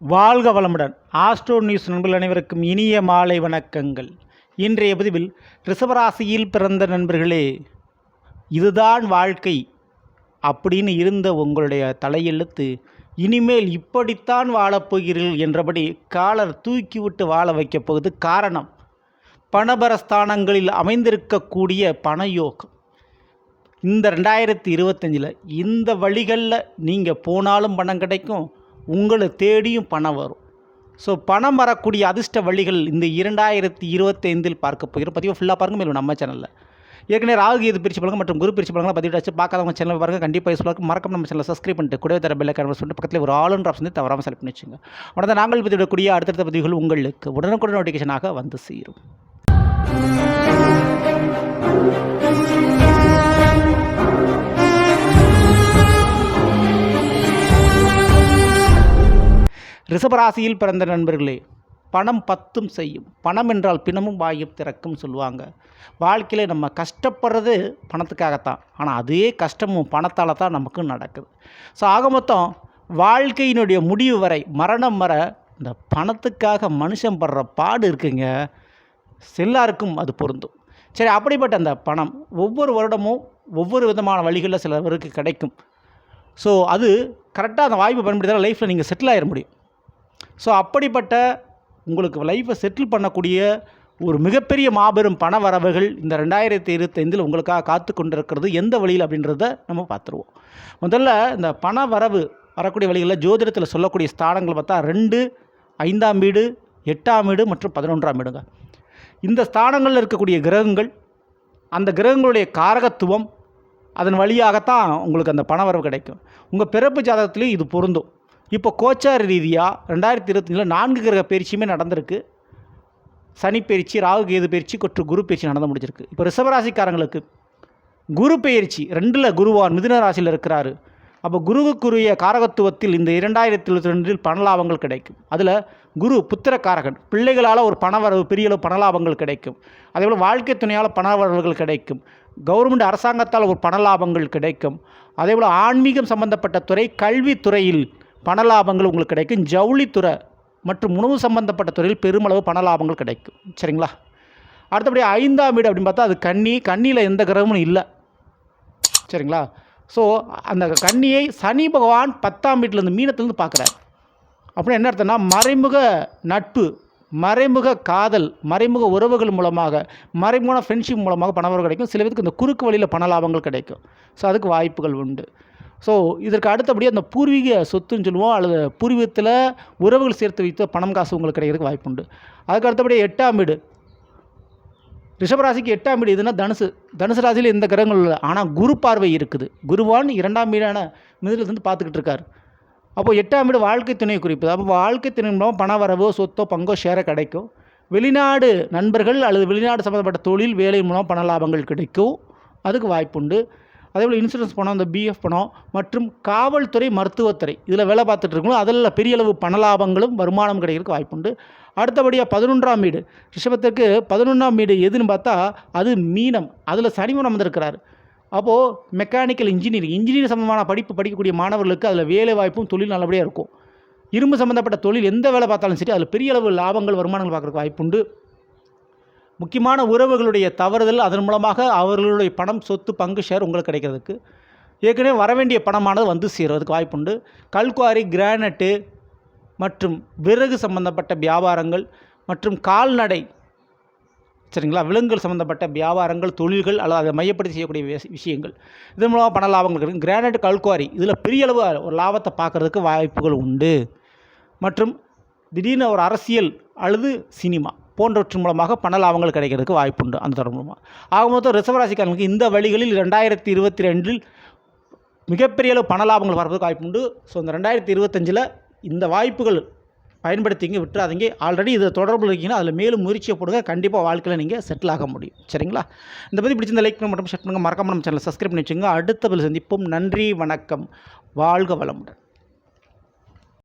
வாழ்க வளமுடன். Astro news நண்பர்கள் அனைவருக்கும் இனிய மாலை வணக்கங்கள். இன்றைய பதிவில் ரிஷபராசியில் பிறந்த நண்பர்களே இதுதான் வாழ்க்கை அப்படின்னு இருந்த உங்களுடைய தலையெழுத்து இனிமேல் இப்படித்தான் வாழப்போகிறீர்கள் என்றபடி காலர் தூக்கிவிட்டு வாழ வைக்கப் போகுது காரணம். பணபரஸ்தானங்களில் அமைந்திருக்கக்கூடிய பணயோகம். இந்த ரெண்டாயிரத்தி இருபத்தஞ்சில் இந்த வழிகளில் நீங்கள் போனாலும் பணம் கிடைக்கும் உங்களை தேடியும் பணம் வரும். ஸோ பணம் வரக்கூடிய அதிர்ஷ்ட வழிகள் இந்த இரண்டாயிரத்தி இருபத்தைந்தில் பார்க்க போகிறோம். பதிவு ஃபுல்லாக பாருங்கள் மேலும் நம்ம சேனலில் ஏற்கனவே ராகு கேது பிரிச்சு பழங்க மற்றும் குரு பிரிச்சு பழங்க பதிவு வச்சு பார்க்காதவங்க சேனல் பாருங்க. கண்டிப்பாக யூஸ் பார்க்க மறக்காம நம்ம சேனலை சப்ஸ்கிரைப் பண்ணிட்டு கூடவே தர பெல்லை கன்வெர்ஸ் பண்ணிட்டு பக்கத்தில் ஒரு ஆளுன்ற ஆப்ஷன் தவறாமல் செலக்ட் பண்ணி வச்சுங்க. உடனே நாங்கள் பதிவிடக்கூடிய அடுத்தடுத்த பதிவுகள் உங்களுக்கு உடனுக்குடன் நோட்டிஃபிகேஷனாக வந்து சேரும். ரிஷபராசியில் பிறந்த நண்பர்களே பணம் பத்தும் செய்யும். பணம் என்றால் பிணமும் வாயும் திறக்கும் சொல்லுவாங்க. வாழ்க்கையில் நம்ம கஷ்டப்படுறது பணத்துக்காகத்தான். ஆனால் அதே கஷ்டமும் பணத்தால் தான் நமக்கு நடக்குது. ஸோ ஆக மொத்தம் வாழ்க்கையினுடைய முடிவு வரை மரணம் வர இந்த பணத்துக்காக மனுஷன் படுற பாடு இருக்குங்க. எல்லாருக்கும் அது பொருந்தும். சரி அப்படிப்பட்ட அந்த பணம் ஒவ்வொரு வருடமும் ஒவ்வொரு விதமான வழிகளில் சிலவருக்கு கிடைக்கும். ஸோ அது கரெக்டாக அந்த வாய்ப்பு பயன்படுத்தினா லைஃப்பில் நீங்கள் செட்டில் ஆகிட முடியும். ஸோ அப்படிப்பட்ட உங்களுக்கு லைஃப்பை செட்டில் பண்ணக்கூடிய ஒரு மிகப்பெரிய மாபெரும் பண வரவுகள் இந்த ரெண்டாயிரத்தி இருபத்தைந்தில் உங்களுக்காக காத்து கொண்டிருக்கிறது எந்த வழியில் அப்படின்றத நம்ம பார்த்துருவோம். முதல்ல இந்த பண வரவு வரக்கூடிய வழிகளில் ஜோதிடத்தில் சொல்லக்கூடிய ஸ்தானங்கள் பார்த்தா ரெண்டு ஐந்தாம் வீடு எட்டாம் வீடு மற்றும் பதினொன்றாம் வீடுங்க. இந்த ஸ்தானங்களில் இருக்கக்கூடிய கிரகங்கள் அந்த கிரகங்களுடைய காரகத்துவம் அதன் வழியாகத்தான் உங்களுக்கு அந்த பண வரவு கிடைக்கும். உங்கள் பிறப்பு ஜாதகத்துலேயும் இது பொருந்தும். இப்போ கோச்சார ரீதியாக ரெண்டாயிரத்தி இருபத்தஞ்சில் நான்கு கிரக பயிற்சியுமே நடந்திருக்கு. சனி பயிற்சி ராகு கேது பயிற்சி கொற்று குரு பயிற்சி நடந்து முடிஞ்சிருக்கு. இப்போ ரிஷபராசிக்காரங்களுக்கு குரு பயிற்சி ரெண்டில் குருவான் மிதுன ராசியில் இருக்கிறாரு. அப்போ குருவுக்குரிய காரகத்துவத்தில் இந்த இரண்டாயிரத்தி இருபத்தி ரெண்டில் பணலாபங்கள் கிடைக்கும். அதில் குரு புத்திரக்காரகன் பிள்ளைகளால் ஒரு பணவரவு பெரிய அளவு பணலாபங்கள் கிடைக்கும். அதேபோல் வாழ்க்கை துணையால் பணவரவுகள் கிடைக்கும். கவர்மெண்ட் அரசாங்கத்தால் ஒரு பணலாபங்கள் கிடைக்கும். அதேபோல் ஆன்மீகம் சம்பந்தப்பட்ட துறை கல்வித்துறையில் பண லாபங்கள் உங்களுக்கு கிடைக்கும். ஜவுளித்துறை மற்றும் உணவு சம்பந்தப்பட்ட துறையில் பெருமளவு பண லாபங்கள் கிடைக்கும். சரிங்களா? அடுத்தபடி ஐந்தாம் வீடு அப்படின்னு பார்த்தா அது கன்னி கன்னியில் எந்த கிரகமும் இல்லை. சரிங்களா? ஸோ அந்த கன்னியை சனி பகவான் பத்தாம் வீட்டிலேருந்து மீனத்துலேருந்து பார்க்குறாரு. அப்படின்னு என்ன அர்த்தம்னா மறைமுக நட்பு மறைமுக காதல் மறைமுக உறவுகள் மூலமாக மறைமுக ஃப்ரெண்ட்ஷிப் மூலமாக பணவரவு கிடைக்கும். சில பேருக்கு இந்த குறுக்கு வழியில் பண லாபங்கள் கிடைக்கும். ஸோ அதுக்கு வாய்ப்புகள் உண்டு. ஸோ இதற்கு அடுத்தபடியாக அந்த பூர்வீக சொத்துன்னு சொல்லுவோம். அல்லது பூர்வீகத்தில் உறவுகள் சேர்த்து வைத்து பணம் காசு உங்களுக்கு கிடைக்கிறதுக்கு வாய்ப்பு உண்டு அதுக்கு அடுத்தபடியாக எட்டாம் வீடு. ரிஷபராசிக்கு எட்டாம் வீடு இதுனா தனுசு. தனுசு ராசியில் எந்த கிரகங்கள் இல்லை ஆனால் குரு பார்வை இருக்குது. குருவான் இரண்டாம் வீடான மிதிலிருந்து பார்த்துக்கிட்டு இருக்கார். அப்போ எட்டாம் வீடு வாழ்க்கை துணை குறிப்பு. அப்போ வாழ்க்கை துணை மூலம் பண வரவோ சொத்தோ பங்கோ ஷேரோ கிடைக்கும். வெளிநாடு நண்பர்கள் அல்லது வெளிநாடு சம்மந்தப்பட்ட தொழில் வேலை மூலம் பண லாபங்கள் கிடைக்கும். அதுக்கு வாய்ப்புண்டு. அதேபோல் இன்சூரன்ஸ் பணம் இந்த பிஎஃப் பணம் மற்றும் காவல்துறை மருத்துவத்துறை. இதில் வேலை பார்த்துட்டு இருக்கணும் அதில் பெரிய அளவு பணலாபங்களும் வருமானம் கிடைக்கிறதுக்கு வாய்ப்புண்டு அடுத்தபடியாக பதினொன்றாம் வீடு. ரிஷபத்திற்கு பதினொன்றாம் வீடு எதுன்னு பார்த்தா அது மீனம். அதில் சனிமன் அமர்ந்திருக்கிறார் அப்போது மெக்கானிக்கல் இன்ஜினியரிங் இன்ஜினியரிங் சம்பந்தமான படிப்பு படிக்கக்கூடிய மாணவர்களுக்கு அதில் வேலை வாய்ப்பும் தொழில் நல்லபடியாக இருக்கும். இரும்பு சம்மந்தப்பட்ட தொழில் எந்த வேலை பார்த்தாலும் சரி அதில் பெரிய அளவு லாபங்கள் வருமானங்கள் பார்க்குறதுக்கு வாய்ப்புண்டு முக்கியமான உறவுகளுடைய தவறுதல் அதன் மூலமாக அவர்களுடைய பணம் சொத்து பங்கு ஷேர் உங்களுக்கு கிடைக்கிறதுக்கு. ஏற்கனவே வரவேண்டிய பணமானது வந்து சேர்வதற்கு வாய்ப்புண்டு. கல்குவாரி கிரானைட்டு மற்றும் விறகு சம்பந்தப்பட்ட வியாபாரங்கள் மற்றும் கால்நடை சரிங்களா? விலங்குகள் சம்மந்தப்பட்ட வியாபாரங்கள் தொழில்கள் அல்லது அதை மையப்படுத்தி செய்யக்கூடிய விஷயங்கள். இதன் மூலமாக பண லாபங்கள் கிடைக்கும். கிரானைட் கல்குவாரி இதில் பெரிய அளவு ஒரு லாபத்தை பார்க்குறதுக்கு வாய்ப்புகள் உண்டு. மற்றும் திடீர்னு ஒரு அரசியல் அல்லது சினிமா. போன்றவற்றின் மூலமாக பண லாபங்கள் கிடைக்கிறதுக்கு வாய்ப்புண்டு அந்த தொடர் மூலமாக ஆக மொத்தம் ரிசவராசிக்காரங்களுக்கு இந்த வழிகளில் ரெண்டாயிரத்தி இருபத்தி ரெண்டில் மிகப்பெரிய அளவு பண லாபங்கள் வரதுக்கு வாய்ப்புண்டு ஸோ இந்த ரெண்டாயிரத்தி இருபத்தஞ்சில் இந்த வாய்ப்புகள் பயன்படுத்திங்க விட்டுறாதீங்க. ஆல்ரெடி இதை தொடர்பில் இருக்கீங்கன்னா அதில் மேலும் முயற்சியை போடுங்க. கண்டிப்பாக வாழ்க்கையில் நீங்கள் செட்டில் ஆக முடியும். சரிங்களா? இந்த பற்றி பிடிச்சிருந்த லைக் பண்ண மட்டும் ஷேர் பண்ணுங்கள் மறக்காம நம்ம சேனலை சப்ஸ்கிரைப் பண்ணி வச்சுங்க அடுத்த பதில் சந்திப்போம். நன்றி வணக்கம். வாழ்க வளமுடன்.